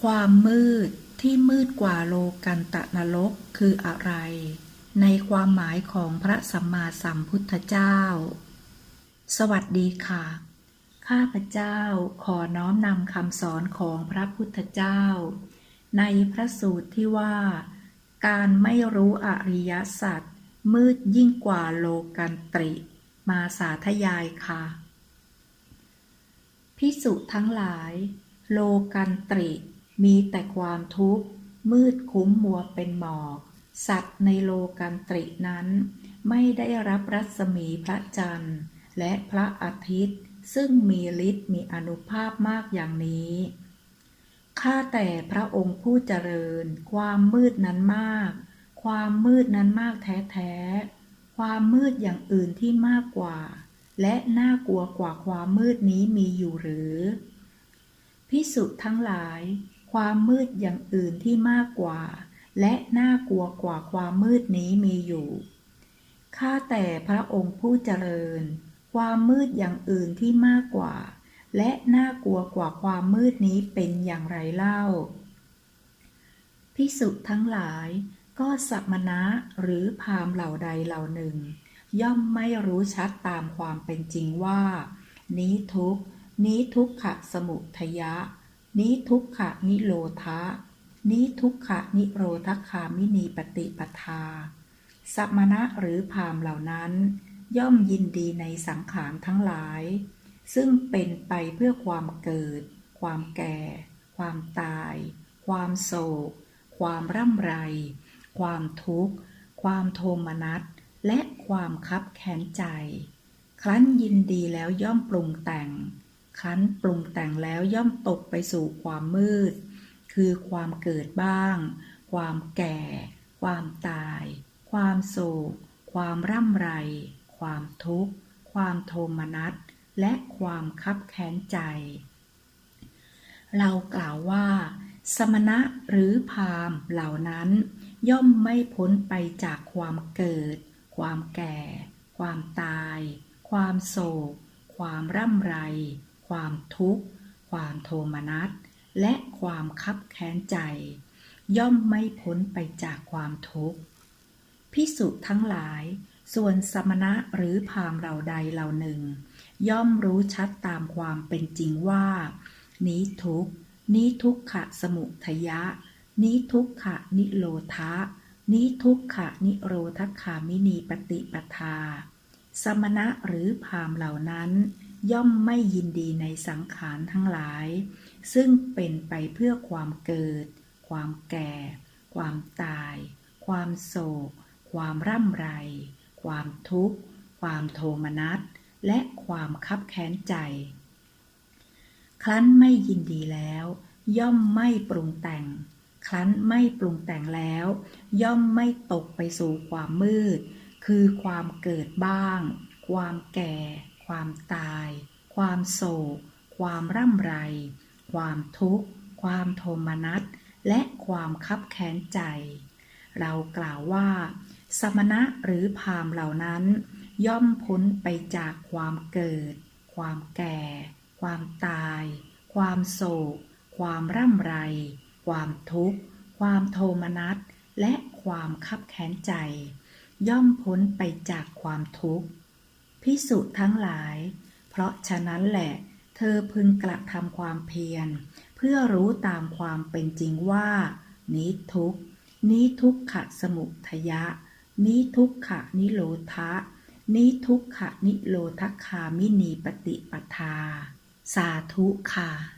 ความมืดที่มืดกว่าโลกันตะนรกคืออะไร ในความหมายของพระสัมมาสัมพุทธเจ้า สวัสดีค่ะ ข้าพเจ้าขอน้อมนำคำสอนของพระพุทธเจ้า ในพระสูตรที่ว่า การไม่รู้อริยสัจมืดยิ่งกว่าโลกันตริ มาสาธยายค่ะ พิสุทั้งหลาย โลกันตริ มีแต่ความทุกข์ มืดคุ้มมัวเป็นหมอก สัตว์ในโลกันตรินั้น ไม่ได้รับรัศมีพระจันทร์ และพระอาทิตย์ ซึ่งมีฤทธิ์มีอนุภาพมากอย่างนี้ข้าแต่พระองค์ผู้เจริญ ความมืดนั้นมาก ความมืดนั้นมากแท้ๆ ความมืดอย่างอื่นที่มากกว่า และน่ากลัวกว่าความมืดนี้มีอยู่หรือ พิสุทั้งหลาย ความมืดอย่างอื่นที่มากกว่า และน่ากลัวกว่าความมืดนี้มีอยู่ ข้าแต่พระองค์ผู้เจริญ ความมืดอย่างอื่นที่มากกว่า และน่ากลัวกว่าความมืดนี้เป็นอย่างไรเล่า พิสุทั้งหลายก็สัมณะหรือพามเหล่าใดเหล่าหนึ่ง ย่อมไม่รู้ชัดตามความเป็นจริงว่า นี้ทุกนี้ทุกขะสมุทยะ นี้ทุกขะนิโรธะนี้ทุกขะนิโรธคามินีปฏิปทาสัมณะหรือพามเหล่านั้น ย่อมยินดีในสังขารทั้งหลาย ซึ่งเป็นไปเพื่อความเกิด ความแก่ ความตาย ความโศก ความร่ำไร ความทุกข์ ความโทมนัส และความคับแค้นใจ ครั้นยินดีแล้วย่อมปรุงแต่ง คั้นปรุงแต่งแล้วย่อมตกไปสู่ความมืด คือความเกิดบ้าง ความแก่ ความตาย ความโศก ความร่ำไร ความทุกข์ ความโทมนัส และความคับแค้นใจ เรากล่าวว่า สมณะหรือพราหมณ์เหล่านั้น ย่อมไม่พ้นไปจากความเกิด ความแก่ ความตาย ความโศก ความร่ำไร ความทุกข์ ความโทมนัส และความคับแค้นใจ ย่อมไม่พ้นไปจากความทุกข์พิสุทั้งหลาย ส่วนสมณะหรือพามเหล่าใดเหล่าหนึ่ง ย่อมรู้ชัดตามความเป็นจริงว่า นี้ทุกข์นี้ทุกขะสมุทยะ นี้ทุกขะนิโรธะนี้ทุกขะนิโรธคามินีปฏิปทา สมณะหรือพามเหล่านั้น ย่อมไม่ยินดีในสังขารทั้งหลาย ซึ่งเป็นไปเพื่อความเกิด ความแก่ ความตาย ความโศก ความร่ำไร ความทุกข์ ความโทมนัส และความคับแค้นใจ ครั้นไม่ยินดีแล้ว ย่อมไม่ปรุงแต่ง ครั้นไม่ปรุงแต่งแล้ว ย่อมไม่ตกไปสู่ความมืด คือความเกิดบ้าง ความแก่ ความตาย ความโศก ความร่ำไร ความทุกข์ ความโทมนัส และความคับแค้นใจ เรากล่าวว่า สมณะหรือพามเหล่านั้น ย่อมพ้นไปจากความเกิด ความแก่ ความตาย ความโศก ความร่ำไร ความทุกข์ ความโทมนัส และความคับแค้นใจ ย่อมพ้นไปจากความทุกข์ พิสุทั้งหลาย เพราะฉะนั้นแหละ เธอพึงกระทำความเพียร เพื่อรู้ตามความเป็นจริงว่า นี้ทุกข์นี้ทุกขะสมุทยะ นี้ทุกขะนิโรธะนี้ทุกขะนิโรธคามินีปฏิปทา สาธุค่ะ